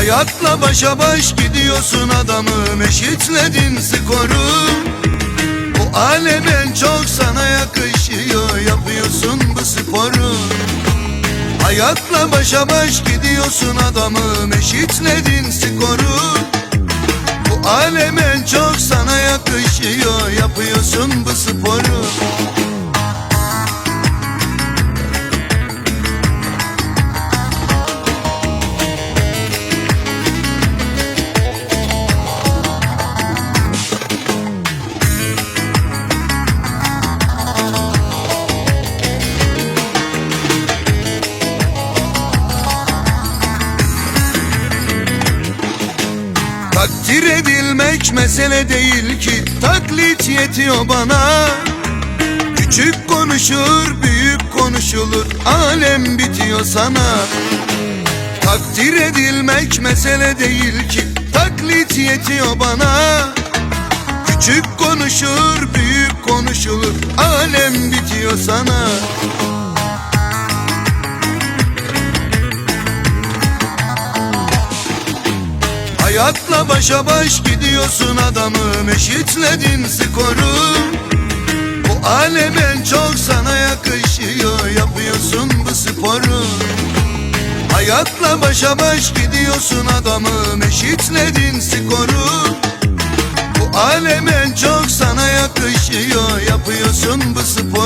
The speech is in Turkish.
Hayatla başa baş gidiyorsun adamım eşitledin skoru. Bu alem en çok sana yakışıyor yapıyorsun bu sporu. Hayatla başa baş gidiyorsun adamım eşitledin skoru. Bu alem en çok sana yakışıyor yapıyorsun bu sporu Takdir edilmek mesele değil ki Taklit yetiyor bana. Küçük konuşur büyük konuşulur Alem bitiyor sana. Takdir edilmek mesele değil ki Taklit yetiyor bana. Küçük konuşur büyük konuşulur Alem bitiyor sana Hayatla başa baş gidiyorsun adamım eşitledin skoru. Bu alem en çok sana yakışıyor yapıyorsun bu sporu. Hayatla başa baş gidiyorsun adamım eşitledin skoru. Bu alem en çok sana yakışıyor yapıyorsun bu sporu